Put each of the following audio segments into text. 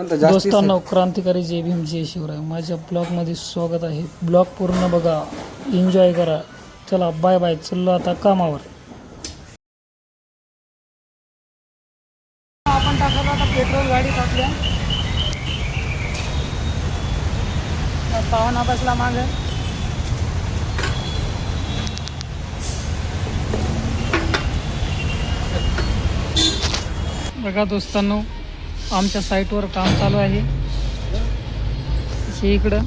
दोस्तांनो क्रांतिकारी जय भीम जय शिवराय. माझ्या ब्लॉगमध्ये स्वागत आहे. ब्लॉग पूर्ण बघा. एन्जॉय करा. चला बाय बाय चाललो आता कामावर. आपण टाकलं आता पेट्रोल गाडीत आपल्या पाहुणा बसला माग. बघा दोस्तांनो आमच्या साईटवर काम चालू आहे. हे इकडं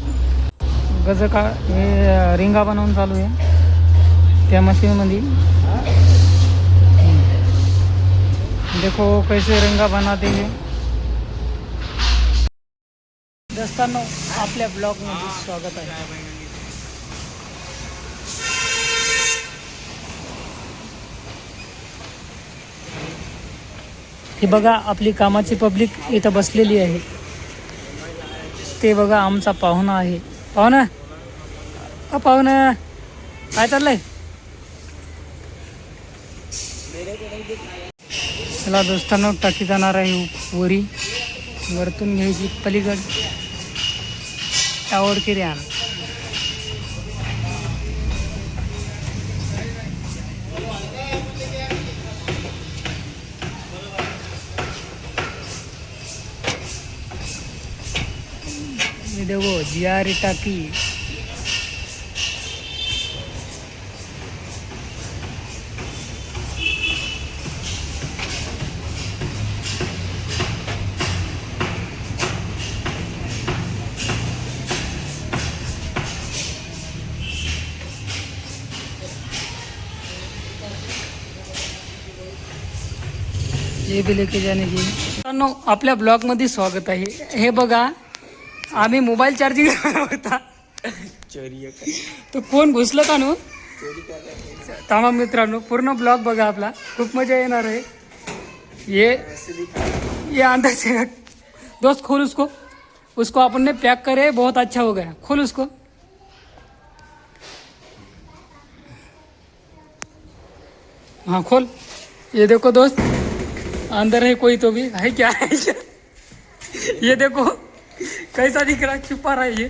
गज का हे रिंगा बनवून चालू आहे. त्या मशीनमध्ये. देखो कैसे रिंगा बनाते हे. दोस्तांनो आपल्या ब्लॉगमध्ये स्वागत आहे. हे बघा आपली कामाची पब्लिक इथं बसलेली आहे. ते बघा आमचा पाहुणा आहे. पाहुणा? अ पाहुणा काय चाललंय? चला दोस्तांना टाकी जाणार आहे वरी. वरतून घ्यायची पलीकड. त्यावर किरे आण ये देखो जियारी टाकी. ये भी लेके जाने की आपल्या ब्लॉगमध्ये स्वागत आहे. हे बघा आम्ही मोबाईल चार्जिंग होता. तो फोन घुसलं का नू? तमाम मित्रांनो पूर्ण ब्लॉग बघा आपला. खूप मजा येणार आहे. ये ये अंदर दोस्त खोल उसको. उसको अपन ने पैक करे बहुत अच्छा हो गया. खोल उसको. हाँ खोल. ये देखो दोस्त अंदर है कोई तो भी. है क्या है क्या? ये देखो. कैसा दिख रहा है छुपा रहा है ये